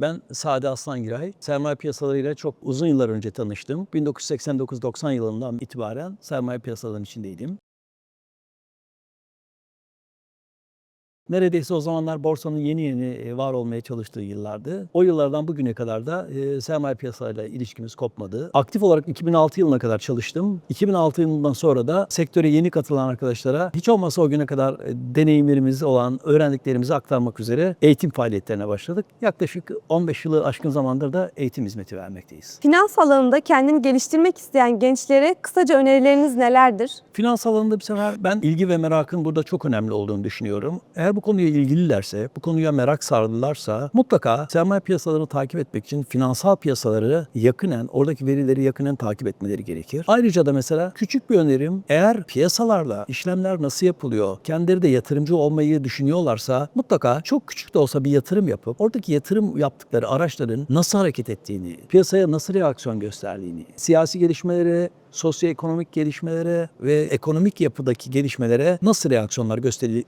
Ben Sade Aslangiray. Sermaye piyasalarıyla çok uzun yıllar önce tanıştım. 1989-90 yılından itibaren sermaye piyasalarının içindeydim. Neredeyse o zamanlar borsanın yeni yeni e, var olmaya çalıştığı yıllardı. O yıllardan bugüne kadar da e, sermaye piyasalarıyla ilişkimiz kopmadı. Aktif olarak 2006 yılına kadar çalıştım. 2006 yılından sonra da sektöre yeni katılan arkadaşlara hiç olmazsa o güne kadar e, deneyimlerimiz olan, öğrendiklerimizi aktarmak üzere eğitim faaliyetlerine başladık. Yaklaşık 15 yılı aşkın zamandır da eğitim hizmeti vermekteyiz. Finans alanında kendini geliştirmek isteyen gençlere kısaca önerileriniz nelerdir? Finans alanında bir sefer ben ilgi ve merakın burada çok önemli olduğunu düşünüyorum. Eğer bu konuya ilgililerse, bu konuya merak sardılarsa mutlaka sermaye piyasalarını takip etmek için finansal piyasaları yakinen, oradaki verileri yakinen takip etmeleri gerekir. Ayrıca da mesela küçük bir önerim, eğer piyasalarla işlemler nasıl yapılıyor, kendileri de yatırımcı olmayı düşünüyorlarsa mutlaka çok küçük de olsa bir yatırım yapıp oradaki yatırım yaptıkları araçların nasıl hareket ettiğini, piyasaya nasıl reaksiyon gösterdiğini, siyasi gelişmelere, sosyoekonomik gelişmelere ve ekonomik yapıdaki gelişmelere nasıl reaksiyonlar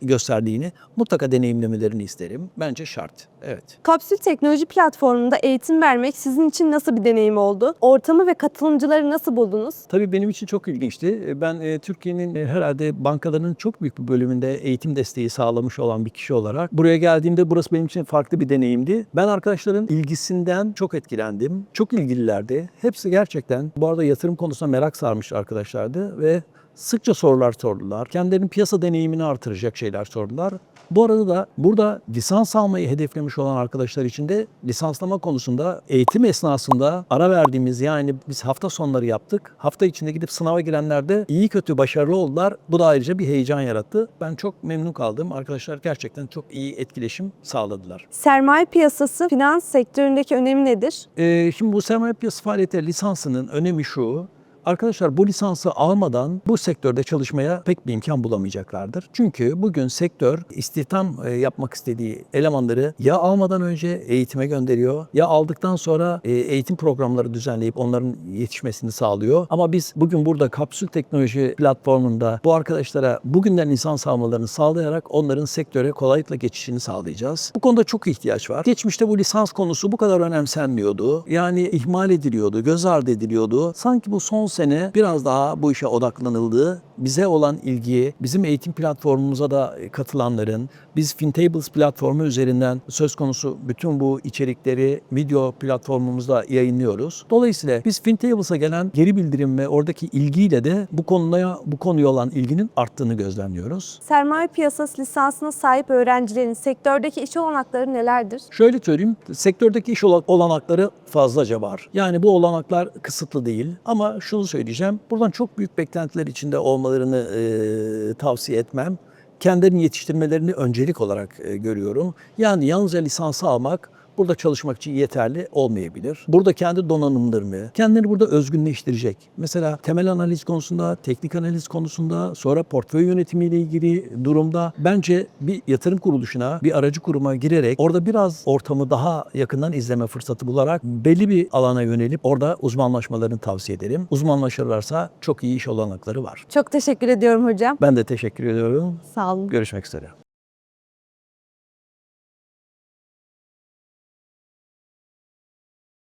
gösterdiğini mutlaka deneyimlemelerini isterim. Bence şart. Evet. Kapsül Teknoloji Platformu'nda eğitim vermek sizin için nasıl bir deneyim oldu? Ortamı ve katılımcıları nasıl buldunuz? Tabii benim için çok ilginçti. Ben e, Türkiye'nin e, herhalde bankalarının çok büyük bir bölümünde eğitim desteği sağlamış olan bir kişi olarak buraya geldiğimde burası benim için farklı bir deneyimdi. Ben arkadaşların ilgisinden çok etkilendim. Çok ilgililerdi. Hepsi gerçekten bu arada yatırım konusunda merak sarmış arkadaşlardı ve sıkça sorular sordular. Kendilerinin piyasa deneyimini artıracak şeyler sordular. Bu arada da burada lisans almayı hedeflemiş olan arkadaşlar için de lisanslama konusunda eğitim esnasında ara verdiğimiz yani biz hafta sonları yaptık. Hafta içinde gidip sınava girenler de iyi kötü başarılı oldular. Bu da ayrıca bir heyecan yarattı. Ben çok memnun kaldım. Arkadaşlar gerçekten çok iyi etkileşim sağladılar. Sermaye piyasası finans sektöründeki önemi nedir? Ee, şimdi bu sermaye piyasası faaliyeti lisansının önemi şu. Arkadaşlar bu lisansı almadan bu sektörde çalışmaya pek bir imkan bulamayacaklardır. Çünkü bugün sektör istihdam e, yapmak istediği elemanları ya almadan önce eğitime gönderiyor ya aldıktan sonra e, eğitim programları düzenleyip onların yetişmesini sağlıyor. Ama biz bugün burada kapsül teknoloji platformunda bu arkadaşlara bugünden lisans almalarını sağlayarak onların sektöre kolaylıkla geçişini sağlayacağız. Bu konuda çok ihtiyaç var. Geçmişte bu lisans konusu bu kadar önemsenmiyordu. Yani ihmal ediliyordu, göz ardı ediliyordu. Sanki bu son sene biraz daha bu işe odaklanıldı. Bize olan ilgi, bizim eğitim platformumuza da katılanların, biz FinTables platformu üzerinden söz konusu bütün bu içerikleri video platformumuzda yayınlıyoruz. Dolayısıyla biz FinTables'a gelen geri bildirim ve oradaki ilgiyle de bu konuya bu konuya olan ilginin arttığını gözlemliyoruz. Sermaye piyasası lisansına sahip öğrencilerin sektördeki iş olanakları nelerdir? Şöyle söyleyeyim, sektördeki iş ola- olanakları fazlaca var. Yani bu olanaklar kısıtlı değil. Ama şunu söyleyeceğim, buradan çok büyük beklentiler içinde olmalarını e, tavsiye etmem. Kendilerini yetiştirmelerini öncelik olarak e, görüyorum. Yani yalnızca lisansı almak burada çalışmak için yeterli olmayabilir. Burada kendi donanımlarını, kendini burada özgünleştirecek. Mesela temel analiz konusunda, teknik analiz konusunda, sonra portföy yönetimiyle ilgili durumda bence bir yatırım kuruluşuna, bir aracı kuruma girerek orada biraz ortamı daha yakından izleme fırsatı bularak belli bir alana yönelip orada uzmanlaşmalarını tavsiye ederim. Uzmanlaşırlarsa çok iyi iş olanakları var. Çok teşekkür ediyorum hocam. Ben de teşekkür ediyorum. Sağ olun. Görüşmek üzere.